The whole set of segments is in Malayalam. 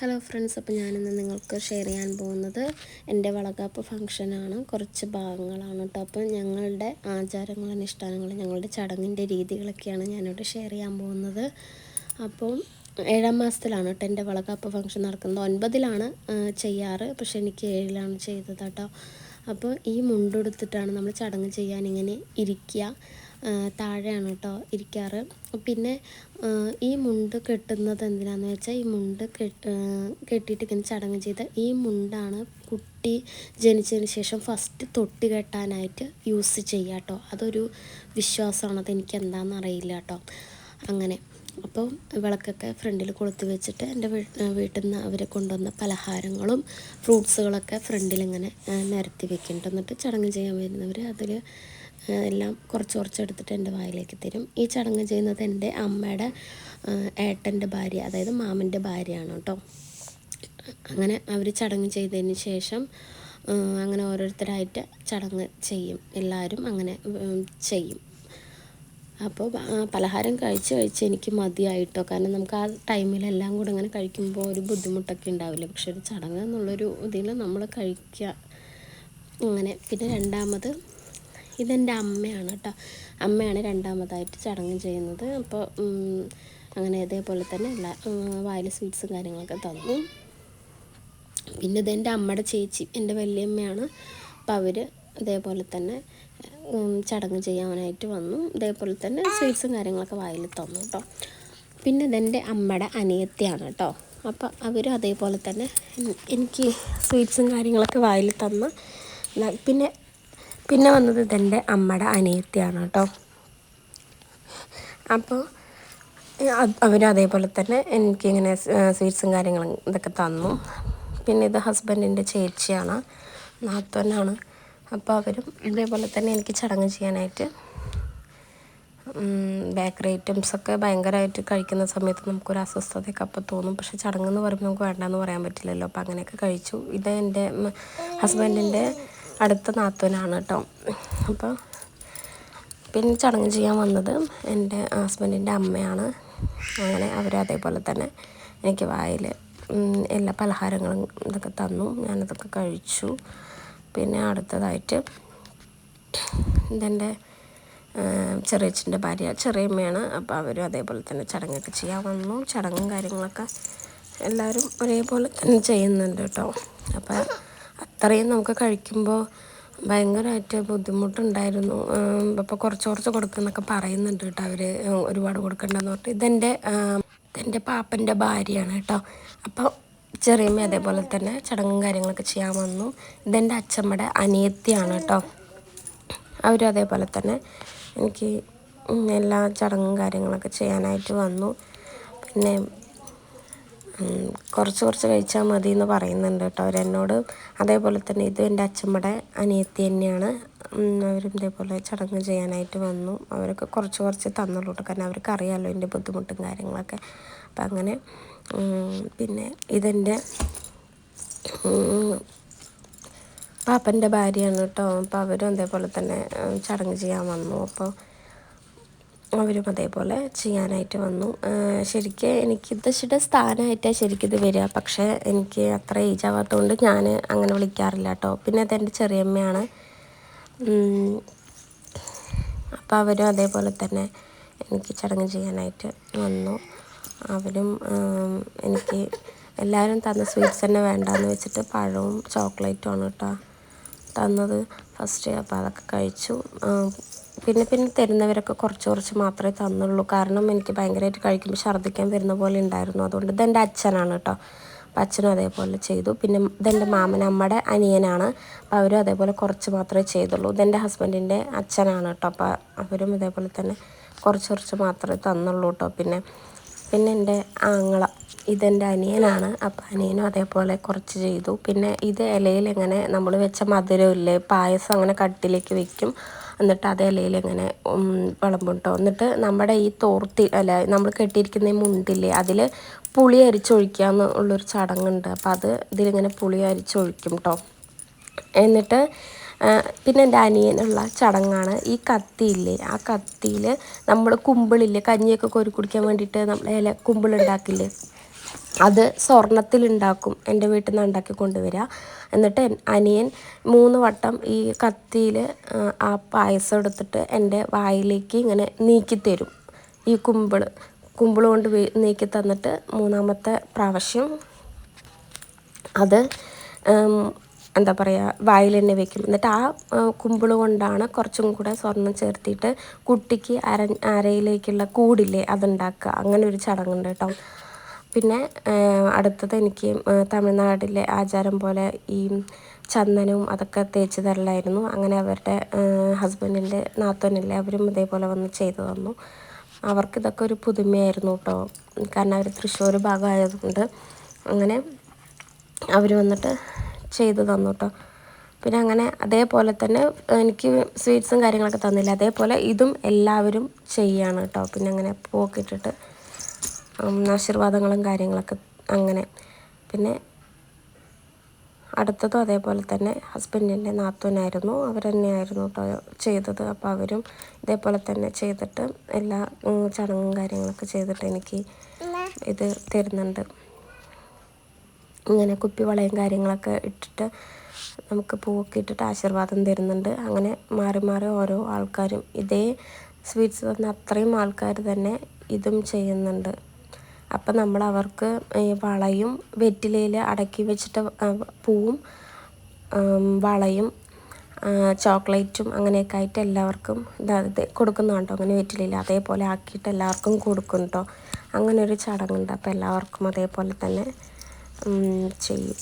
ഹലോ ഫ്രണ്ട്സ് അപ്പോൾ ഞാനിന്ന് നിങ്ങൾക്ക് ഷെയർ ചെയ്യാൻ പോകുന്നത് എന്റെ വളകാപ്പ് ഫംഗ്ഷനാണ് കുറച്ച് ഭാഗങ്ങളാണ് കേട്ടോ അപ്പോൾ ഞങ്ങളുടെ ആചാരങ്ങളും അനുഷ്ഠാനങ്ങളും ഞങ്ങളുടെ ചടങ്ങിന്റെ രീതികളൊക്കെയാണ് ഞാനിവിടെ ഷെയർ ചെയ്യാൻ പോകുന്നത്. അപ്പോൾ ഏഴാം മാസത്തിലാണ് കേട്ടോ എന്റെ വളകാപ്പ് ഫംഗ്ഷൻ നടക്കുന്നത്. ഒൻപതിലാണ് ചെയ്യാറ്. പക്ഷേ എനിക്ക് ഏഴിലാണ് ചെയ്തത് കേട്ടോ അപ്പോൾ ഈ മുണ്ടെടുത്തിട്ടാണ് നമ്മൾ ചടങ്ങ് ചെയ്യാൻ ഇങ്ങനെ ഇരിക്കുക. താഴെയാണ് കേട്ടോ ഇരിക്കാറ്. പിന്നെ ഈ മുണ്ട് കെട്ടുന്നത് എന്തിനാന്ന് വെച്ചാൽ ഈ മുണ്ട് കെട്ടിയിട്ട് ഇങ്ങനെ ചടങ്ങ് ചെയ്ത ഈ മുണ്ടാണ് കുട്ടി ജനിച്ചതിന് ശേഷം ഫസ്റ്റ് തൊട്ടി കെട്ടാനായിട്ട് യൂസ് ചെയ്യുക കേട്ടോ അതൊരു വിശ്വാസമാണ്? അതെനിക്ക് എന്താണെന്ന് അറിയില്ല കേട്ടോ അങ്ങനെ. അപ്പോൾ വിളക്കൊക്കെ ഫ്രണ്ടിൽ കൊളുത്തി വെച്ചിട്ട് എന്റെ വീട്ടിൽ നിന്ന് അവർ കൊണ്ടുവന്ന പലഹാരങ്ങളും ഫ്രൂട്ട്സുകളൊക്കെ ഫ്രണ്ടിൽ ഇങ്ങനെ നിരത്തി വെക്കുന്നുണ്ട് എന്നിട്ട് ചടങ്ങ് ചെയ്യാൻ വരുന്നവർ അതിൽ എല്ലാം കുറച്ച് കുറച്ച് എടുത്തിട്ട് എന്റെ വായിലേക്ക് തരും. ഈ ചടങ്ങ് ചെയ്യുന്നത് എന്റെ അമ്മയുടെ ഏട്ടന്റെ ഭാര്യ അതായത് മാമന്റെ ഭാര്യയാണ് കേട്ടോ. അങ്ങനെ അവർ ചടങ്ങ് ചെയ്തതിന് ശേഷം അങ്ങനെ ഓരോരുത്തരായിട്ട് ചടങ്ങ് ചെയ്യും. എല്ലാവരും അങ്ങനെ ചെയ്യും. അപ്പോൾ പലഹാരം കഴിച്ച് കഴിച്ച് എനിക്ക് മതിയായിട്ടോ. കാരണം നമുക്ക് ആ ടൈമിലെല്ലാം കൂടെ അങ്ങനെ കഴിക്കുമ്പോൾ ഒരു ബുദ്ധിമുട്ടൊക്കെ ഉണ്ടാവില്ല. പക്ഷെ ഒരു ചടങ്ങ് എന്നുള്ളൊരു ഇതിൽ നമ്മൾ കഴിക്കുക അങ്ങനെ പിന്നെ രണ്ടാമത് ഇതെന്റെ അമ്മയാണ് കേട്ടോ. അമ്മയാണ് രണ്ടാമതായിട്ട് ചടങ്ങ് ചെയ്യുന്നത്. അപ്പോൾ അങ്ങനെ ഇതേപോലെ തന്നെ എല്ലാ വായിൽ സ്വീറ്റ്സും കാര്യങ്ങളൊക്കെ തന്നു. പിന്നെ ഇതെന്റെ അമ്മയുടെ ചേച്ചി എന്റെ വലിയമ്മയാണ്. അപ്പം അവർ ഇതേപോലെ തന്നെ ചടങ്ങ് ചെയ്യാനായിട്ട് വന്നു. ഇതേപോലെ തന്നെ സ്വീറ്റ്സും കാര്യങ്ങളൊക്കെ വായിൽ തന്നു കേട്ടോ. പിന്നെ ഇതെന്റെ അമ്മയുടെ അനിയത്തിയാണ് കേട്ടോ. അപ്പോൾ അവരും അതേപോലെ തന്നെ എനിക്ക് സ്വീറ്റ്സും കാര്യങ്ങളൊക്കെ വായിൽ തന്ന. പിന്നെ പിന്നെ വന്നത് ഇതെന്റെ അമ്മയുടെ അനിയത്തിയാണ് കേട്ടോ. അപ്പോൾ അവരും അതേപോലെ തന്നെ എനിക്കിങ്ങനെ സ്വീറ്റ്സും കാര്യങ്ങളും ഇതൊക്കെ തന്നു. പിന്നെ ഇത് ഹസ്ബൻഡിന്റെ ചേച്ചിയാണ് നാത്തോനാണ്. അപ്പോൾ അവരും ഇതേപോലെ തന്നെ എനിക്ക് ചടങ്ങ് ചെയ്യാനായിട്ട് ബേക്കറി ഐറ്റംസൊക്കെ ഭയങ്കരമായിട്ട് കഴിക്കുന്ന സമയത്ത് നമുക്കൊരു അസ്വസ്ഥതയൊക്കെ അപ്പോൾ തോന്നും. പക്ഷേ ചടങ്ങെന്ന് പറയുമ്പോൾ നമുക്ക് വേണ്ടെന്ന് പറയാൻ പറ്റില്ലല്ലോ. അപ്പോൾ അങ്ങനെയൊക്കെ കഴിച്ചു. ഇത് എന്റെ ഹസ്ബൻഡിന്റെ അടുത്ത നാത്തൂനാണ് കേട്ടോ അപ്പോൾ പിന്നെ ചടങ്ങ് ചെയ്യാൻ വന്നത് എന്റെ ഹസ്ബൻഡിന്റെ അമ്മയാണ്. അങ്ങനെ അവർ അതേപോലെ തന്നെ എനിക്ക് വായിൽ എല്ലാ പലഹാരങ്ങളും ഇതൊക്കെ തന്നു. ഞാനതൊക്കെ കഴിച്ചു. പിന്നെ അടുത്തതായിട്ട് ഇതെന്റെ ചെറിയച്ഛന്റെ ഭാര്യ ചെറിയമ്മയാണ്. അപ്പോൾ അവരും അതേപോലെ തന്നെ ചടങ്ങൊക്കെ ചെയ്യാൻ വന്നു. ചടങ്ങും കാര്യങ്ങളൊക്കെ എല്ലാവരും ഒരേപോലെ തന്നെ ചെയ്യുന്നുണ്ട് കേട്ടോ അപ്പോൾ അത്രയും നമുക്ക് കഴിക്കുമ്പോൾ ഭയങ്കരമായിട്ട് ബുദ്ധിമുട്ടുണ്ടായിരുന്നു. അപ്പോൾ കുറച്ച് കുറച്ച് കൊടുക്കുന്നൊക്കെ പറയുന്നുണ്ട് കേട്ടോ അവർ ഒരുപാട് കൊടുക്കണ്ടെന്ന് പറഞ്ഞിട്ട്. ഇതെന്റെ ഇതെന്റെ പാപ്പന്റെ ഭാര്യയാണ് കേട്ടോ. അപ്പോൾ ചെറിയമ്മ അതേപോലെ തന്നെ ചടങ്ങും കാര്യങ്ങളൊക്കെ ചെയ്യാൻ വന്നു. ഇതെന്റെ അച്ഛമ്മയുടെ അനിയത്തിയാണ് കേട്ടോ. അവരും അതേപോലെ തന്നെ എനിക്ക് എല്ലാ ചടങ്ങും കാര്യങ്ങളൊക്കെ ചെയ്യാനായിട്ട് വന്നു. പിന്നെ കുറച്ച് കുറച്ച് കഴിച്ചാൽ മതി എന്ന് പറയുന്നുണ്ട് കേട്ടോ. അവരെന്നോട് അതേപോലെ തന്നെ ഇത് എന്റെ അച്ഛമ്മയുടെ അനിയത്തി തന്നെയാണ്. അവരും ഇതേപോലെ ചടങ്ങ് ചെയ്യാനായിട്ട് വന്നു. അവരൊക്കെ കുറച്ച് കുറച്ച് തന്നുള്ളൂ കേട്ടോ. കാരണം അവർക്ക് അറിയാമല്ലോ എന്റെ ബുദ്ധിമുട്ടും കാര്യങ്ങളൊക്കെ. അപ്പം അങ്ങനെ പിന്നെ ഇതെന്റെ പാപ്പന്റെ ഭാര്യയാണ് കേട്ടോ. അപ്പോൾ അവരും അതേപോലെ തന്നെ ചടങ്ങ് ചെയ്യാൻ വന്നു. അപ്പോൾ അവരും അതേപോലെ ചെയ്യാനായിട്ട് വന്നു. ശരിക്കും എനിക്ക് ഇതശിയുടെ സ്ഥാനമായിട്ടാണ് ശരിക്കും ഇത് വരിക. പക്ഷേ എനിക്ക് അത്ര ഏജ് ആവാത്തതുകൊണ്ട് ഞാൻ അങ്ങനെ വിളിക്കാറില്ല കേട്ടോ പിന്നെ അതെന്റെ ചെറിയമ്മയാണ്. അപ്പോൾ അവരും അതേപോലെ തന്നെ എനിക്ക് ചടങ്ങ് ചെയ്യാനായിട്ട് വന്നു. അവരും എനിക്ക് എല്ലാവരും തന്ന സ്വീറ്റ്സ് തന്നെ വേണ്ടാന്ന് വെച്ചിട്ട് പഴവും ചോക്ലേറ്റും ആണ് കേട്ടോ തന്നത്. ഫസ്റ്റ് അപ്പോൾ അതൊക്കെ കഴിച്ചു. പിന്നെ പിന്നെ തരുന്നവരൊക്കെ കുറച്ച് കുറച്ച് മാത്രമേ തന്നുള്ളൂ. കാരണം എനിക്ക് ഭയങ്കരമായിട്ട് കഴിക്കുമ്പോൾ ഛർദ്ദിക്കാൻ വരുന്ന പോലെ ഉണ്ടായിരുന്നു. അതുകൊണ്ട് ഇതെന്റെ അച്ഛനാണ് കേട്ടോ. അപ്പം അച്ഛനും അതേപോലെ ചെയ്തു. പിന്നെ ഇതെന്റെ മാമനമ്മയുടെ അനിയനാണ്. അപ്പോൾ അവരും അതേപോലെ കുറച്ച് മാത്രമേ ചെയ്തുള്ളൂ. ഇതെന്റെ ഹസ്ബൻഡിന്റെ അച്ഛനാണ് കേട്ടോ. അപ്പോൾ അവരും ഇതേപോലെ തന്നെ കുറച്ച് കുറച്ച് മാത്രമേ തന്നുള്ളൂ കേട്ടോ. പിന്നെ പിന്നെ എന്റെ ആങ്ങള ഇതെന്റെ അനിയനാണ്. അപ്പം അനിയനും അതേപോലെ കുറച്ച് ചെയ്തു. പിന്നെ ഇത് ഇലയിൽ എങ്ങനെ നമ്മൾ വെച്ച മധുരമില്ലേ പായസം അങ്ങനെ കട്ടിലേക്ക് വെക്കും. എന്നിട്ട് അതേ ഇലയിൽ ഇങ്ങനെ വിളമ്പും എന്നിട്ട് നമ്മുടെ ഈ തോർത്തി അല്ല നമ്മൾ കെട്ടിയിരിക്കുന്ന ഈ മുണ്ടില്ലേ അതിൽ പുളി അരിച്ചൊഴിക്കുക എന്നുള്ളൊരു ചടങ്ങുണ്ട്. അപ്പോൾ അത് ഇതിലിങ്ങനെ പുളി അരിച്ചൊഴിക്കും കേട്ടോ എന്നിട്ട് പിന്നെ എന്റെ അനിയനുള്ള ചടങ്ങാണ്. ഈ കത്തിയില്ലേ ആ കത്തിയിൽ നമ്മൾ കുമ്പിളില്ലേ കഞ്ഞിയൊക്കെ കോരി കുടിക്കാൻ വേണ്ടിയിട്ട് നമ്മൾ ഇല കുമ്പിളുണ്ടാക്കില്ലേ? അത് സ്വർണത്തിലുണ്ടാക്കും. എന്റെ വീട്ടിൽ നിന്ന് ഉണ്ടാക്കി കൊണ്ടുവരിക. എന്നിട്ട് അനിയൻ മൂന്ന് വട്ടം ഈ കത്തിയിൽ ആ പായസം എടുത്തിട്ട് എന്റെ വായിലേക്ക് ഇങ്ങനെ നീക്കിത്തരും. ഈ കുമ്പിൾ കുമ്പിൾ കൊണ്ട് നീക്കി തന്നിട്ട് മൂന്നാമത്തെ പ്രാവശ്യം അത് എന്താ പറയുക വായിൽ തന്നെ വെക്കും. എന്നിട്ട് ആ കുമ്പിൾ കൊണ്ടാണ് കുറച്ചും കൂടെ സ്വർണം ചേർത്തിയിട്ട് കുട്ടിക്ക് അര അരയിലേക്കുള്ള കൂടില്ലേ അതുണ്ടാക്കുക. അങ്ങനെ ഒരു ചടങ്ങുണ്ട് കേട്ടോ. പിന്നെ അടുത്തത് എനിക്ക് തമിഴ്നാട്ടിലെ ആചാരം പോലെ ഈ ചന്ദനവും അതൊക്കെ തേച്ച് തരലായിരുന്നു. അങ്ങനെ അവരുടെ ഹസ്ബൻഡിന്റെ നാത്തോനില്ലേ അവരും ഇതേപോലെ വന്ന് ചെയ്തു തന്നു. അവർക്ക് ഇതൊക്കെ ഒരു പുതുമയായിരുന്നു കേട്ടോ കാരണം അവർ തൃശ്ശൂർ ഭാഗമായതുകൊണ്ട് അങ്ങനെ അവർ വന്നിട്ട് ചെയ്തു തന്നു കേട്ടോ പിന്നെ അങ്ങനെ അതേപോലെ തന്നെ എനിക്ക് സ്വീറ്റ്സും കാര്യങ്ങളൊക്കെ തന്നില്ല. അതേപോലെ ഇതും എല്ലാവരും ചെയ്യാണ് കേട്ടോ പിന്നെ അങ്ങനെ പോക്കിട്ടിട്ട് ആശീർവാദങ്ങളും കാര്യങ്ങളൊക്കെ അങ്ങനെ. പിന്നെ അടുത്തതും അതേപോലെ തന്നെ ഹസ്ബൻഡിന്റെ നാത്തൂനായിരുന്നു. അവർ തന്നെയായിരുന്നു കേട്ടോ ചെയ്തത്. അപ്പോൾ അവരും ഇതേപോലെ തന്നെ ചെയ്തിട്ട് എല്ലാ ചടങ്ങും കാര്യങ്ങളൊക്കെ ചെയ്തിട്ട് എനിക്ക് ഇത് തരുന്നുണ്ട്. ഇങ്ങനെ കുപ്പിവളയും കാര്യങ്ങളൊക്കെ ഇട്ടിട്ട് നമുക്ക് പൂവൊക്കെ ഇട്ടിട്ട് ആശീർവാദം തരുന്നുണ്ട്. അങ്ങനെ മാറി മാറി ഓരോ ആൾക്കാരും ഇതേ സ്വീറ്റ്സ് തന്ന അത്രയും ആൾക്കാർ തന്നെ ഇതും ചെയ്യുന്നുണ്ട്. അപ്പം നമ്മൾ അവർക്ക് വളയും വെറ്റിലയിൽ അടക്കി വെച്ചിട്ട് പൂവും വളയും ചോക്ലേറ്റും അങ്ങനെയൊക്കെ ആയിട്ട് എല്ലാവർക്കും ഇതായത് കൊടുക്കുന്നുണ്ടോ? അങ്ങനെ വെറ്റിലയിൽ അതേപോലെ ആക്കിയിട്ട് എല്ലാവർക്കും കൊടുക്കും കേട്ടോ അങ്ങനെ ഒരു ചടങ്ങുണ്ട്. അപ്പോൾ എല്ലാവർക്കും അതേപോലെ തന്നെ ചെയ്യും.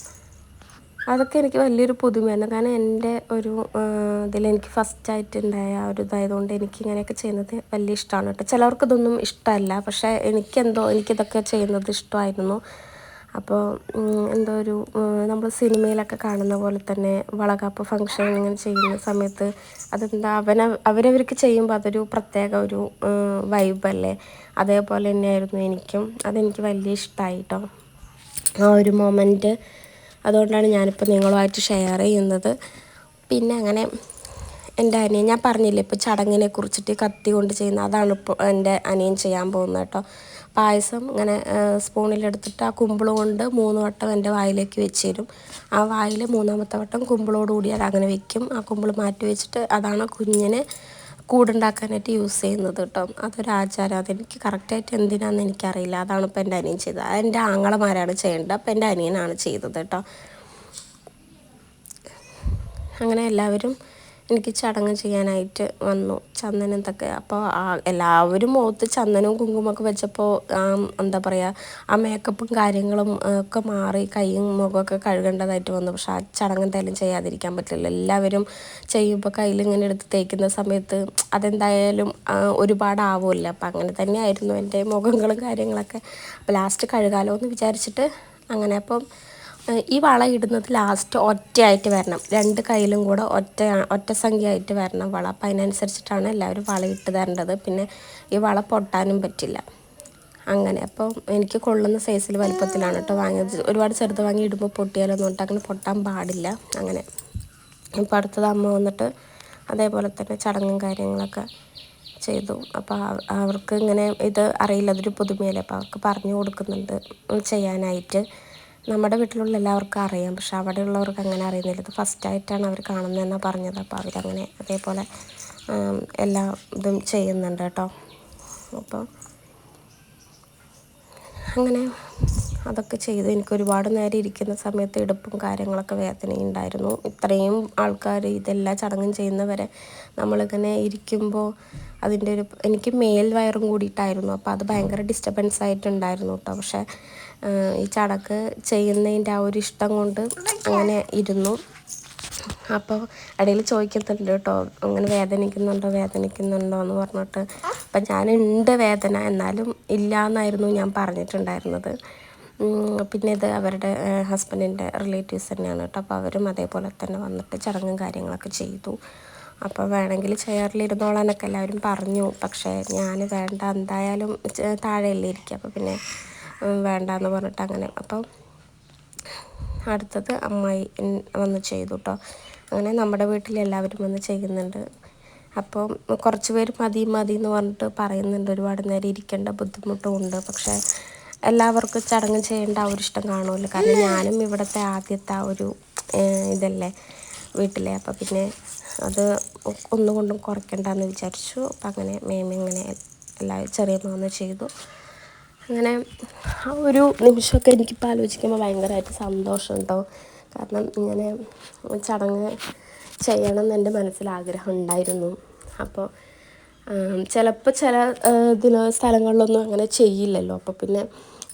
അതൊക്കെ എനിക്ക് വലിയൊരു പുതുമയായിരുന്നു. കാരണം എന്റെ ഒരു ഇതിലെനിക്ക് ഫസ്റ്റായിട്ട് ഉണ്ടായ ഒരു ഇതായതുകൊണ്ട് എനിക്ക് ഇങ്ങനെയൊക്കെ ചെയ്യുന്നത് വലിയ ഇഷ്ടമാണ് കേട്ടോ. ചിലവർക്ക് ഇതൊന്നും ഇഷ്ടമല്ല. പക്ഷേ എനിക്കെന്തോ എനിക്കിതൊക്കെ ചെയ്യുന്നത് ഇഷ്ടമായിരുന്നു. അപ്പോൾ എന്തോ ഒരു നമ്മൾ സിനിമയിലൊക്കെ കാണുന്ന പോലെ തന്നെ വളകാപ്പ് ഫംഗ്ഷൻ ഇങ്ങനെ ചെയ്യുന്ന സമയത്ത് അതെന്താ അവന അവരവർക്ക് ചെയ്യുമ്പോൾ അതൊരു പ്രത്യേക ഒരു വൈബല്ലേ അതേപോലെ തന്നെയായിരുന്നു എനിക്കും. അതെനിക്ക് വലിയ ഇഷ്ടമായി കേട്ടോ. ആ ഒരു മൊമെന്റ് അതുകൊണ്ടാണ് ഞാനിപ്പോൾ നിങ്ങളുമായിട്ട് ഷെയർ ചെയ്യുന്നത്. പിന്നെ അങ്ങനെ എന്റെ അനിയൻ ഞാൻ പറഞ്ഞില്ലേ ഇപ്പോൾ ചടങ്ങിനെ കുറിച്ചിട്ട് കത്തി കൊണ്ട് ചെയ്യുന്ന അതാണ് ഇപ്പോൾ എന്റെ അനിയൻ ചെയ്യാൻ പോകുന്നത് കേട്ടോ. പായസം ഇങ്ങനെ സ്പൂണിലെടുത്തിട്ട് ആ കുമ്പിൾ കൊണ്ട് മൂന്ന് വട്ടം എന്റെ വായിലേക്ക് വെച്ച് തരും ആ വായിൽ മൂന്നാമത്തെ വട്ടം കുമ്പിളോടുകൂടി അത് അങ്ങനെ വെക്കും. ആ കുമ്പിൾ മാറ്റി വെച്ചിട്ട് അതാണ് കുഞ്ഞിന് കൂടുണ്ടാക്കാനായിട്ട് യൂസ് ചെയ്യുന്നത് കേട്ടോ. അതൊരു ആചാരം. അതെനിക്ക് കറക്റ്റായിട്ട് എന്തിനാന്ന് എനിക്കറിയില്ല. അതാണ് ഇപ്പോൾ എന്റെ അനിയൻ ചെയ്തത്. എന്റെ ആങ്ങളമാരാണ് ചെയ്യേണ്ടത്. അപ്പോൾ എന്റെ അനിയനാണ് ചെയ്തത് കേട്ടോ. അങ്ങനെ എല്ലാവരും എനിക്ക് ചടങ്ങ് ചെയ്യാനായിട്ട് വന്നു. ചന്ദനം ഇതൊക്കെ അപ്പോൾ എല്ലാവരും മുഖത്ത് ചന്ദനവും കുങ്കുമൊക്കെ വെച്ചപ്പോൾ എന്താ പറയുക ആ മേക്കപ്പും കാര്യങ്ങളും ഒക്കെ മാറി കൈയും മുഖമൊക്കെ കഴുകേണ്ടതായിട്ട് വന്നു. പക്ഷെ ആ ചടങ്ങ് എന്തായാലും ചെയ്യാതിരിക്കാൻ പറ്റില്ല. എല്ലാവരും ചെയ്യുമ്പോൾ കയ്യിൽ ഇങ്ങനെ എടുത്ത് തേക്കുന്ന സമയത്ത് അതെന്തായാലും ഒരുപാടാവുമല്ലോ അപ്പം അങ്ങനെ തന്നെയായിരുന്നു എന്റെ മുഖങ്ങളും കാര്യങ്ങളൊക്കെ. അപ്പോൾ ലാസ്റ്റ് കഴുകാലോ എന്ന് വിചാരിച്ചിട്ട് അങ്ങനെ. അപ്പം ഈ വള ഇടുന്നത് ലാസ്റ്റ് ഒറ്റയായിട്ട് വരണം. രണ്ട് കയ്യിലും കൂടെ ഒറ്റ ഒറ്റ സംഖ്യ ആയിട്ട് വരണം വള. അപ്പം അതിനനുസരിച്ചിട്ടാണ് എല്ലാവരും വള ഇട്ട് തരേണ്ടത്. പിന്നെ ഈ വള പൊട്ടാനും പറ്റില്ല. അങ്ങനെ. അപ്പോൾ എനിക്ക് കൊള്ളുന്ന സൈസിൽ വലുപ്പത്തിലാണ് കേട്ടോ വാങ്ങിയത്. ഒരുപാട് ചെറുത് വാങ്ങി ഇടുമ്പോൾ പൊട്ടിയാലൊന്നും തൊട്ട് അങ്ങനെ പൊട്ടാൻ പാടില്ല. അങ്ങനെ. ഇപ്പോൾ അടുത്തത് അമ്മ വന്നിട്ട് അതേപോലെ തന്നെ ചടങ്ങും കാര്യങ്ങളൊക്കെ ചെയ്തു. അപ്പോൾ അവർക്ക് ഇങ്ങനെ ഇത് അറിയില്ല. അതൊരു പുതുമയല്ലേ. അപ്പോൾ അവർക്ക് പറഞ്ഞു കൊടുക്കുന്നുണ്ട്. ചെയ്യാനായിട്ട്. നമ്മുടെ വീട്ടിലുള്ള എല്ലാവർക്കും അറിയാം. പക്ഷെ അവിടെയുള്ളവർക്ക് അങ്ങനെ അറിയുന്നില്ല. ഇത് ഫസ്റ്റായിട്ടാണ് അവർ കാണുന്നതെന്നാണ് പറഞ്ഞത്. അപ്പോൾ അവരങ്ങനെ അതേപോലെ എല്ലാ ഇതും ചെയ്യുന്നുണ്ട് കേട്ടോ. അപ്പോൾ അങ്ങനെ അതൊക്കെ ചെയ്ത്. എനിക്ക് ഒരുപാട് നേരം ഇരിക്കുന്ന സമയത്ത് ഇടുപ്പും കാര്യങ്ങളൊക്കെ വേദനയുണ്ടായിരുന്നു. ഇത്രയും ആൾക്കാർ ഇതെല്ലാം ചടങ്ങും ചെയ്യുന്നവരെ നമ്മളിങ്ങനെ ഇരിക്കുമ്പോൾ അതിന്റെ ഒരു എനിക്ക് മേൽ വയറും കൂടിയിട്ടായിരുന്നു. അപ്പോൾ അത് ഭയങ്കര ഡിസ്റ്റർബൻസ് ആയിട്ടുണ്ടായിരുന്നു കേട്ടോ പക്ഷേ ഈ ചടക്ക് ചെയ്യുന്നതിന്റെ ആ ഒരു ഇഷ്ടം കൊണ്ട് അങ്ങനെ ഇരുന്നു. അപ്പോൾ ഇടയിൽ ചോദിക്കുന്നുണ്ട് കേട്ടോ അങ്ങനെ വേദനിക്കുന്നുണ്ടോ വേദനിക്കുന്നുണ്ടോ എന്ന് പറഞ്ഞിട്ട്. അപ്പം ഞാനുണ്ട് വേദന എന്നാലും ഇല്ല എന്നായിരുന്നു ഞാൻ പറഞ്ഞിട്ടുണ്ടായിരുന്നത്. പിന്നെ ഇത് അവരുടെ ഹസ്ബൻഡിന്റെ റിലേറ്റീവ്സ് തന്നെയാണ് കേട്ടോ. അപ്പോൾ അവരും അതേപോലെ തന്നെ വന്നിട്ട് ചടങ്ങും കാര്യങ്ങളൊക്കെ ചെയ്തു. അപ്പോൾ വേണമെങ്കിൽ ചെയറിലിരുന്നോളാനൊക്കെ എല്ലാവരും പറഞ്ഞു. പക്ഷേ ഞാൻ വേണ്ട എന്തായാലും താഴെയല്ലേ ഇരിക്കുക അപ്പോൾ പിന്നെ വേണ്ട എന്ന് പറഞ്ഞിട്ട് അങ്ങനെ. അപ്പം അടുത്തത് അമ്മായി വന്ന് ചെയ്തു കേട്ടോ അങ്ങനെ നമ്മുടെ വീട്ടിൽ എല്ലാവരും വന്ന് ചെയ്യുന്നുണ്ട്. അപ്പോൾ കുറച്ച് പേര് മതി മതി എന്ന് പറഞ്ഞിട്ട് പറയുന്നുണ്ട്. ഒരുപാട് നേരം ഇരിക്കേണ്ട ബുദ്ധിമുട്ടും ഉണ്ട്. പക്ഷേ എല്ലാവർക്കും ചടങ്ങ് ചെയ്യേണ്ട ആ ഒരു ഇഷ്ടം കാണുമല്ലോ. കാരണം ഞാനും ഇവിടുത്തെ ആദ്യത്തെ ആ ഒരു ഇതല്ലേ വീട്ടിലെ. അപ്പോൾ പിന്നെ അത് ഒന്നുകൊണ്ടും കുറയ്ക്കണ്ടെന്ന് വിചാരിച്ചു. അപ്പം അങ്ങനെ മേമ ഇങ്ങനെ എല്ലാ ചെറിയ മോന്ന് ചെയ്തു. അങ്ങനെ ആ ഒരു നിമിഷമൊക്കെ എനിക്കിപ്പോൾ ആലോചിക്കുമ്പോൾ ഭയങ്കരമായിട്ട് സന്തോഷം കേട്ടോ കാരണം ഇങ്ങനെ ചടങ്ങ് ചെയ്യണം എന്ന് എന്റെ മനസ്സിൽ ആഗ്രഹം ഉണ്ടായിരുന്നു അപ്പോൾ ചിലപ്പോൾ ചില ഇതിന് സ്ഥലങ്ങളിലൊന്നും അങ്ങനെ ചെയ്യില്ലല്ലോ. അപ്പോൾ പിന്നെ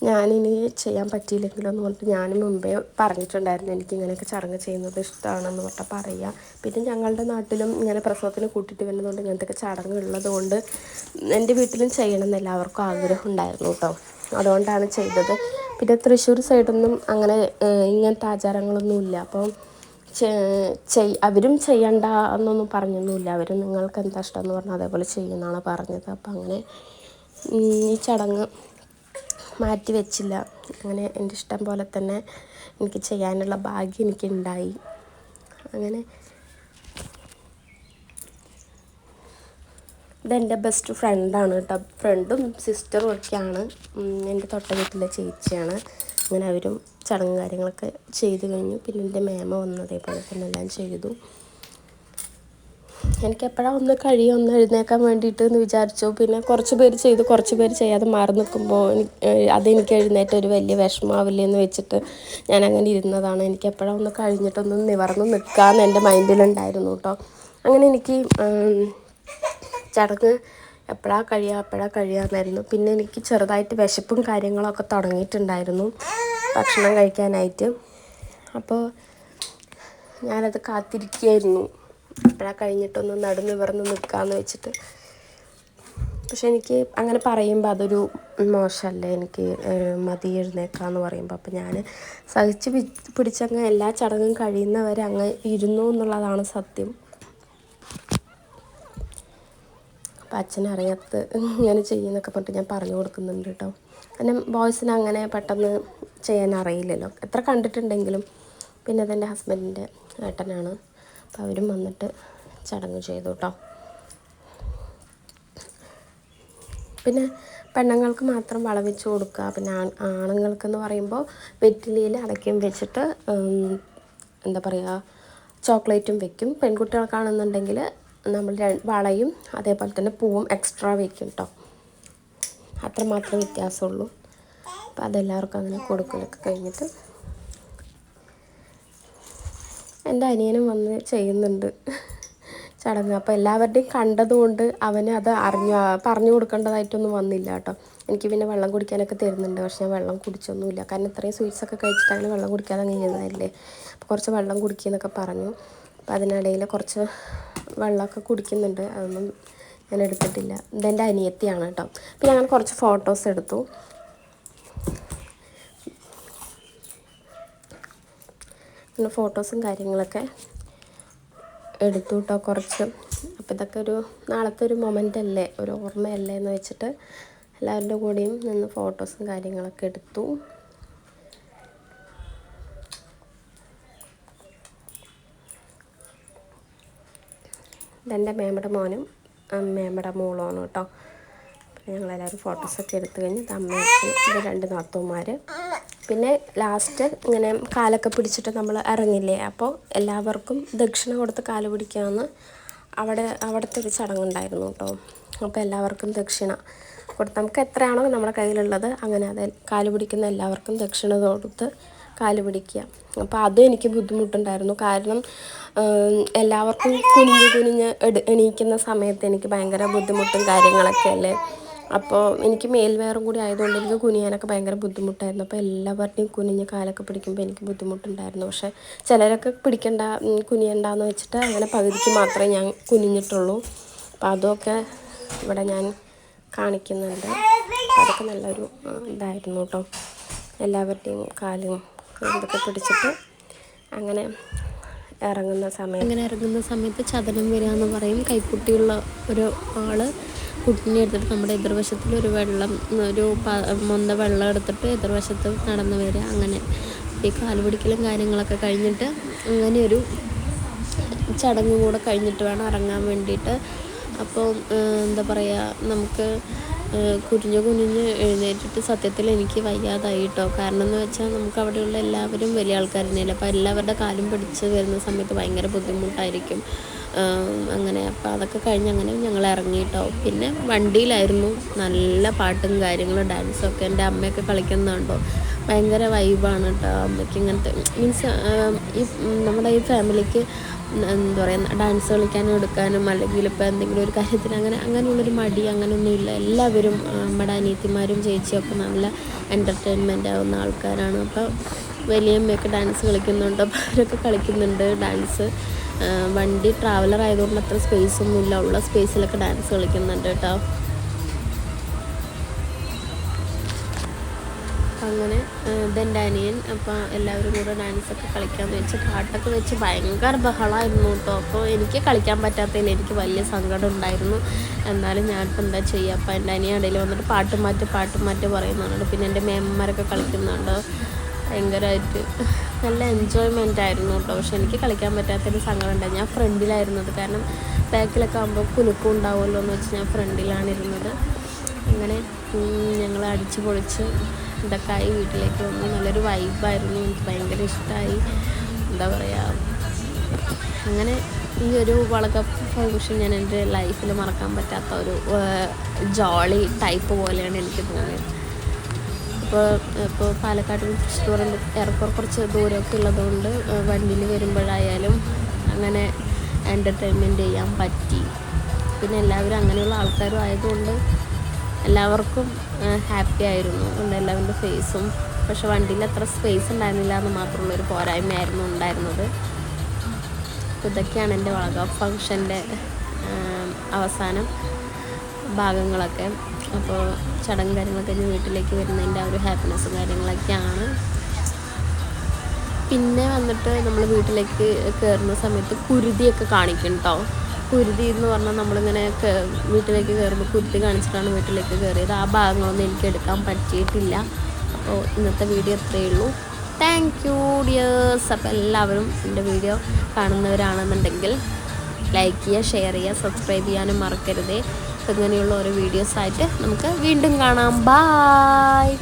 ഞാനിനി ചെയ്യാൻ പറ്റിയില്ലെങ്കിലോ എന്ന് പറഞ്ഞിട്ട് ഞാൻ മുമ്പേ പറഞ്ഞിട്ടുണ്ടായിരുന്നു എനിക്ക് ഇങ്ങനെയൊക്കെ ചടങ്ങ് ചെയ്യുന്നത് ഇഷ്ടമാണെന്ന് പറഞ്ഞാൽ പറയുക പിന്നെ ഞങ്ങളുടെ നാട്ടിലും ഇങ്ങനെ പ്രസവത്തിന് കൂട്ടിയിട്ട് വരുന്നതുകൊണ്ട് ഇങ്ങനത്തെയൊക്കെ ചടങ്ങ് ഉള്ളതുകൊണ്ട് എന്റെ വീട്ടിലും ചെയ്യണം എന്ന് എല്ലാവർക്കും ആഗ്രഹം ഉണ്ടായിരുന്നു കേട്ടോ. അതുകൊണ്ടാണ് ചെയ്തത്. പിന്നെ തൃശ്ശൂർ സൈഡൊന്നും അങ്ങനെ ഇങ്ങനത്തെ ആചാരങ്ങളൊന്നും ഇല്ല. അപ്പം ചെയ് അവരും ചെയ്യണ്ട എന്നൊന്നും പറഞ്ഞൊന്നുമില്ല അവർ നിങ്ങൾക്ക് എന്താ ഇഷ്ടം എന്ന് പറഞ്ഞാൽ അതേപോലെ ചെയ്യുന്നതാണ് പറഞ്ഞത്. അപ്പം അങ്ങനെ ഈ ചടങ്ങ് മാറ്റി വെച്ചില്ല. അങ്ങനെ എന്റെ ഇഷ്ടം പോലെ തന്നെ എനിക്ക് ചെയ്യാനുള്ള ഭാഗ്യം എനിക്കുണ്ടായി. അങ്ങനെ ഇതെന്റെ ബെസ്റ്റ് ഫ്രണ്ടാണ് കേട്ടോ. ഫ്രണ്ടും സിസ്റ്ററും ഒക്കെയാണ്. എന്റെ തൊട്ട വീട്ടിലെ ചേച്ചിയാണ്. അങ്ങനെ അവരും ചടങ്ങ് കാര്യങ്ങളൊക്കെ ചെയ്തു കഴിഞ്ഞു. പിന്നെ എന്റെ മേമ വന്നതേപോലെ തന്നെ എല്ലാം ചെയ്തു. എനിക്ക് എപ്പോഴാണ് ഒന്ന് കഴിയും ഒന്ന് എഴുന്നേക്കാൻ വേണ്ടിയിട്ട് എന്ന് വിചാരിച്ചു. പിന്നെ കുറച്ച് പേര് ചെയ്ത് കുറച്ച് പേര് ചെയ്യാതെ മാറി നിൽക്കുമ്പോൾ അതെനിക്ക് എഴുന്നേറ്റ് ഒരു വലിയ വിഷമാവില്ലേ എന്ന് വെച്ചിട്ട് ഞാൻ അങ്ങനെ ഇരുന്നതാണ്. എനിക്ക് എപ്പോഴാണ് ഒന്ന് കഴിഞ്ഞിട്ടൊന്ന് നിവർന്ന് നിൽക്കാമെന്ന് എന്റെ മൈൻഡിലുണ്ടായിരുന്നു കേട്ടോ. അങ്ങനെ എനിക്ക് ചടങ്ങ് എപ്പോഴാണ് കഴിയുക എപ്പോഴാണ് കഴിയാമെന്നായിരുന്നു പിന്നെ എനിക്ക് ചെറുതായിട്ട് വിശപ്പും കാര്യങ്ങളൊക്കെ തുടങ്ങിയിട്ടുണ്ടായിരുന്നു ഭക്ഷണം കഴിക്കാനായിട്ട്. അപ്പോൾ ഞാനത് കാത്തിരിക്കുകയായിരുന്നു. എപ്പോഴാണ് കഴിഞ്ഞിട്ടൊന്ന് നടന്ന് നടുനിവർന്ന് നിൽക്കാമെന്ന് വെച്ചിട്ട്. പക്ഷെ എനിക്ക് അങ്ങനെ പറയുമ്പോൾ അതൊരു മോശമല്ലേ എനിക്ക് മതി എഴുന്നേക്കാന്ന് പറയുമ്പോൾ അപ്പം ഞാൻ സഹിച്ച് പിടിച്ചങ്ങ് എല്ലാ ചടങ്ങും കഴിയുന്നവരെ അങ്ങ് ഇരുന്നു എന്നുള്ളതാണ് സത്യം. അപ്പം അച്ഛനറിയാത്ത ഇങ്ങനെ ചെയ്യുന്നൊക്കെ പറഞ്ഞിട്ട് ഞാൻ പറഞ്ഞു കൊടുക്കുന്നുണ്ട് കേട്ടോ. കാരണം ബോയ്സിന് അങ്ങനെ പെട്ടെന്ന് ചെയ്യാൻ അറിയില്ലല്ലോ. എത്ര കണ്ടിട്ടുണ്ടെങ്കിലും പിന്നെ അതെന്റെ ഹസ്ബൻഡിന്റെ ഏട്ടനാണ്. അപ്പോൾ അവരും വന്നിട്ട് ചടങ്ങ് ചെയ്തു കേട്ടോ പിന്നെ പെണ്ണുങ്ങൾക്ക് മാത്രം വളവെച്ച് കൊടുക്കുക. പിന്നെ ആണുങ്ങൾക്കെന്ന് പറയുമ്പോൾ വെറ്റിലയിൽ അടയ്ക്കും വെച്ചിട്ട് എന്താ പറയുക ചോക്ലേറ്റും വെക്കും. പെൺകുട്ടികൾക്കാണെന്നുണ്ടെങ്കിൽ നമ്മൾ വളയും അതേപോലെ തന്നെ പൂവും എക്സ്ട്രാ വെക്കും കേട്ടോ അത്രമാത്രം വ്യത്യാസമുള്ളൂ. അപ്പോൾ അതെല്ലാവർക്കും അങ്ങനെ കൊടുക്കലൊക്കെ കഴിഞ്ഞിട്ട് എന്റെ അനിയനും വന്ന് ചെയ്യുന്നുണ്ട് ചടങ്ങ്. അപ്പോൾ എല്ലാവരുടെയും കണ്ടതുകൊണ്ട് അവന് അത് അറിഞ്ഞു പറഞ്ഞു കൊടുക്കേണ്ടതായിട്ടൊന്നും വന്നില്ല കേട്ടോ. എനിക്ക് പിന്നെ വെള്ളം കുടിക്കാനൊക്കെ തരുന്നുണ്ട് പക്ഷേ ഞാൻ വെള്ളം കുടിച്ചൊന്നുമില്ല. കാരണം ഇത്രയും സ്വീറ്റ്സൊക്കെ കഴിച്ചിട്ടാണ് കഴിച്ചിട്ട് വെള്ളം കുടിക്കാതെ അങ്ങ് അപ്പോൾ കുറച്ച് വെള്ളം കുടിക്കുന്നൊക്കെ പറഞ്ഞു. അപ്പോൾ അതിനിടയിൽ കുറച്ച് വെള്ളമൊക്കെ കുടിക്കുന്നുണ്ട്. അതൊന്നും ഞാൻ എടുത്തിട്ടില്ല. ഇതെന്റെ അനിയത്തിയാണ് കേട്ടോ. പിന്നെ ഞാൻ കുറച്ച് ഫോട്ടോസ് എടുത്തു. പിന്നെ ഫോട്ടോസും കാര്യങ്ങളൊക്കെ എടുത്തു കേട്ടോ കുറച്ച്. അപ്പോൾ ഇതൊക്കെ ഒരു നാളത്തെ ഒരു മൊമെന്റ് അല്ലേ? ഒരു ഓർമ്മയല്ലേ എന്ന് വെച്ചിട്ട് എല്ലാവരുടെ കൂടെയും നിന്ന് ഫോട്ടോസും കാര്യങ്ങളൊക്കെ എടുത്തു. ഇതെന്റെ മേമ്മയുടെ മോനും മേമ്മയുടെ മോളുമാണ് കേട്ടോ. ഞങ്ങളെല്ലാവരും ഫോട്ടോസൊക്കെ എടുത്തു കഴിഞ്ഞ് അമ്മയും രണ്ട് നാത്തൂന്മാർ പിന്നെ ലാസ്റ്റ് ഇങ്ങനെ കാലൊക്കെ പിടിച്ചിട്ട് നമ്മൾ ഇറങ്ങില്ലേ? അപ്പോൾ എല്ലാവർക്കും ദക്ഷിണ കൊടുത്ത് കാൽ പിടിക്കാമെന്ന് അവിടെ അവിടുത്തെ ഒരു ചടങ്ങുണ്ടായിരുന്നു കേട്ടോ. അപ്പോൾ എല്ലാവർക്കും ദക്ഷിണ കൊടുത്ത് നമുക്ക് എത്രയാണോ നമ്മുടെ കയ്യിലുള്ളത് അങ്ങനെ അത് കാൽ പിടിക്കുന്ന എല്ലാവർക്കും ദക്ഷിണ കൊടുത്ത് കാൽ പിടിക്കുക. അപ്പോൾ അതും എനിക്ക് ബുദ്ധിമുട്ടുണ്ടായിരുന്നു. കാരണം എല്ലാവർക്കും കുനിഞ്ഞ് കുനിഞ്ഞ് എണീക്കുന്ന സമയത്ത് എനിക്ക് ഭയങ്കര ബുദ്ധിമുട്ടും കാര്യങ്ങളൊക്കെ അല്ലേ? അപ്പോൾ എനിക്ക് മേൽവേറും കൂടി ആയതുകൊണ്ട് എനിക്ക് കുനിയാനൊക്കെ ഭയങ്കര ബുദ്ധിമുട്ടായിരുന്നു. അപ്പോൾ എല്ലാവരുടെയും കുനിഞ്ഞ് കാലൊക്കെ പിടിക്കുമ്പോൾ എനിക്ക് ബുദ്ധിമുട്ടുണ്ടായിരുന്നു. പക്ഷേ ചിലരൊക്കെ പിടിക്കണ്ട കുനിയണ്ടെന്ന് വെച്ചിട്ട് അങ്ങനെ പകുതിക്ക് മാത്രമേ ഞാൻ കുനിഞ്ഞിട്ടുള്ളൂ. അപ്പോൾ അതൊക്കെ ഇവിടെ ഞാൻ കാണിക്കുന്നുണ്ട്. അതൊക്കെ നല്ലൊരു ഇതായിരുന്നു കേട്ടോ. എല്ലാവരുടെയും കാലും ഇതൊക്കെ പിടിച്ചിട്ട് അങ്ങനെ ഇറങ്ങുന്ന സമയം. അങ്ങനെ ഇറങ്ങുന്ന സമയത്ത് ചതനം വരിക എന്ന് പറയും. കൈക്കുട്ടിയുള്ള ഒരു ആൾ കുട്ടിനെ എടുത്തിട്ട് നമ്മുടെ എതിർവശത്തിൽ ഒരു വെള്ളം ഒരു മൊന്ത വെള്ളം എടുത്തിട്ട് എതിർവശത്ത് നടന്നു വരിക അങ്ങനെ. ഈ കാലുപിടിക്കലും കാര്യങ്ങളൊക്കെ കഴിഞ്ഞിട്ട് അങ്ങനെ ഒരു ചടങ്ങും കൂടെ കഴിഞ്ഞിട്ട് വേണം ഇറങ്ങാൻ വേണ്ടിയിട്ട്. അപ്പോൾ എന്താ പറയുക നമുക്ക് കുനിഞ്ഞ് കുനിഞ്ഞ് എഴുന്നേറ്റിട്ട് സത്യത്തിൽ എനിക്ക് വയ്യാതായി കേട്ടോ കാരണം എന്ന് വെച്ചാൽ നമുക്ക് അവിടെയുള്ള എല്ലാവരും വലിയ ആൾക്കാർ തന്നെയല്ലേ. അപ്പോൾ എല്ലാവരുടെ കാലും പിടിച്ച് വരുന്ന സമയത്ത് ഭയങ്കര ബുദ്ധിമുട്ടായിരിക്കും. അങ്ങനെ. അപ്പോൾ അതൊക്കെ കഴിഞ്ഞ് അങ്ങനെ ഞങ്ങൾ ഇറങ്ങിയിട്ടോ പിന്നെ വണ്ടിയിലായിരുന്നു. നല്ല പാട്ടും കാര്യങ്ങളും ഡാൻസും ഒക്കെ എന്റെ അമ്മയൊക്കെ കളിക്കുന്നുണ്ടോ. ഭയങ്കര വൈബാണ് കേട്ടോ അമ്മയ്ക്ക് ഇങ്ങനത്തെ മീൻസ് ഈ നമ്മുടെ ഈ ഫാമിലിക്ക് എന്താ പറയുക ഡാൻസ് കളിക്കാനും എടുക്കാനും അല്ലെങ്കിൽ ഇപ്പോൾ എന്തെങ്കിലും ഒരു കാര്യത്തിന് അങ്ങനെ അങ്ങനെയുള്ളൊരു മടി അങ്ങനെയൊന്നുമില്ല എല്ലാവരും നമ്മുടെ അനിയത്തിമാരും ചേച്ചിയൊക്കെ നല്ല എന്റർടൈൻമെന്റ് ആവുന്ന ആൾക്കാരാണ്. അപ്പോൾ വലിയമ്മയൊക്കെ ഡാൻസ് കളിക്കുന്നുണ്ട്. അപ്പോൾ അവരൊക്കെ കളിക്കുന്നുണ്ട് ഡാൻസ്. വണ്ടി ട്രാവലർ ആയതുകൊണ്ട് അത്ര സ്പേസ് ഒന്നുമില്ല. ഉള്ള സ്പേസിലൊക്കെ ഡാൻസ് കളിക്കുന്നുണ്ട് കേട്ടോ. അങ്ങനെ ഇതെന്റെ അനിയൻ. അപ്പോൾ എല്ലാവരും കൂടെ ഡാൻസൊക്കെ കളിക്കാമെന്ന് വെച്ച് പാട്ടൊക്കെ വെച്ച് ഭയങ്കര ബഹളമായിരുന്നു കേട്ടോ. അപ്പോൾ എനിക്ക് കളിക്കാൻ പറ്റാത്തതിൽ എനിക്ക് വലിയ സങ്കടം ഉണ്ടായിരുന്നു. എന്നാലും ഞാനിപ്പോൾ എന്താ ചെയ്യുക അപ്പോൾ എന്റെ അനിയൻ ഇടയിൽ വന്നിട്ട് പാട്ട് മാറ്റി പാട്ട് മാറ്റി പറയുന്നുണ്ട് പിന്നെ എന്റെ മേമ്മമാരൊക്കെ കളിക്കുന്നുണ്ട്. ഭയങ്കരമായിട്ട് നല്ല എൻജോയ്മെന്റ് ആയിരുന്നു കേട്ടോ പക്ഷെ എനിക്ക് കളിക്കാൻ പറ്റാത്തൊരു സങ്കടം ഉണ്ടായി. ഞാൻ ഫ്രണ്ടിലായിരുന്നത് കാരണം ബാക്കിലൊക്കെ ആകുമ്പോൾ കുലുക്കം ഉണ്ടാവുമല്ലോ എന്ന് വെച്ച് ഞാൻ ഫ്രണ്ടിലാണ് ഇരുന്നത്. അങ്ങനെ ഞങ്ങൾ അടിച്ച് പൊളിച്ച് ഇതൊക്കെ ആയി വീട്ടിലേക്ക് വന്നു. നല്ലൊരു വൈബായിരുന്നു എനിക്ക് ഭയങ്കര ഇഷ്ടമായി എന്താ പറയുക അങ്ങനെ ഈ ഒരു വളകപ്പ് ഫങ്ഷൻ ഞാൻ എന്റെ ലൈഫിൽ മറക്കാൻ പറ്റാത്ത ഒരു ജോളി ടൈപ്പ് പോലെയാണ് എനിക്ക് തോന്നിയത്. ഇപ്പോൾ ഇപ്പോൾ പാലക്കാട് റെസ്റ്റോറന്റ് എയർപോർട്ട് കുറച്ച് ദൂരമൊക്കെ ഉള്ളതുകൊണ്ട് വണ്ടിയിൽ വരുമ്പോഴായാലും അങ്ങനെ എന്റർടൈൻമെന്റ് ചെയ്യാൻ പറ്റി. പിന്നെ എല്ലാവരും അങ്ങനെയുള്ള ആൾക്കാരും ആയതുകൊണ്ട് എല്ലാവർക്കും ഹാപ്പി ആയിരുന്നു. ഉണ്ട് എല്ലാവരുടെ ഫേസും പക്ഷെ വണ്ടിയിൽ അത്ര സ്പേസ് ഉണ്ടായിരുന്നില്ല എന്ന് മാത്രമുള്ള ഒരു പോരായ്മയായിരുന്നു ഉണ്ടായിരുന്നത്. ഇതൊക്കെയാണ് എന്റെ വളക ഫങ്ഷന്റെ അവസാനം ഭാഗങ്ങളൊക്കെ. അപ്പോൾ ചടങ്ങ് കാര്യങ്ങളൊക്കെ കഴിഞ്ഞ് വീട്ടിലേക്ക് വരുന്നതിന്റെ ആ ഒരു ഹാപ്പിനെസ്സും കാര്യങ്ങളൊക്കെയാണ്. പിന്നെ വന്നിട്ട് നമ്മൾ വീട്ടിലേക്ക് കയറുന്ന സമയത്ത് കുരുതിയൊക്കെ കാണിക്കും കേട്ടോ കുരുതി എന്ന് പറഞ്ഞാൽ നമ്മളിങ്ങനെ വീട്ടിലേക്ക് കയറുമ്പോൾ കുരുതി കാണിച്ചിട്ടാണ് വീട്ടിലേക്ക് കയറിയത് ആ ഭാഗങ്ങളൊന്നും എനിക്ക് എടുക്കാൻ പറ്റിയിട്ടില്ല. അപ്പോൾ ഇന്നത്തെ വീഡിയോ അത്രയേ ഉള്ളൂ. താങ്ക് യു ഡിയേഴ്സ് അപ്പോൾ എല്ലാവരും എന്റെ വീഡിയോ കാണുന്നവരാണെന്നുണ്ടെങ്കിൽ ലൈക്ക് ചെയ്യുക ഷെയർ ചെയ്യുക സബ്സ്ക്രൈബ് ചെയ്യാനും മറക്കരുതേ. ഇങ്ങനെയുള്ള ഓരോ വീഡിയോസായിട്ട് നമുക്ക് വീണ്ടും കാണാം. ബായ്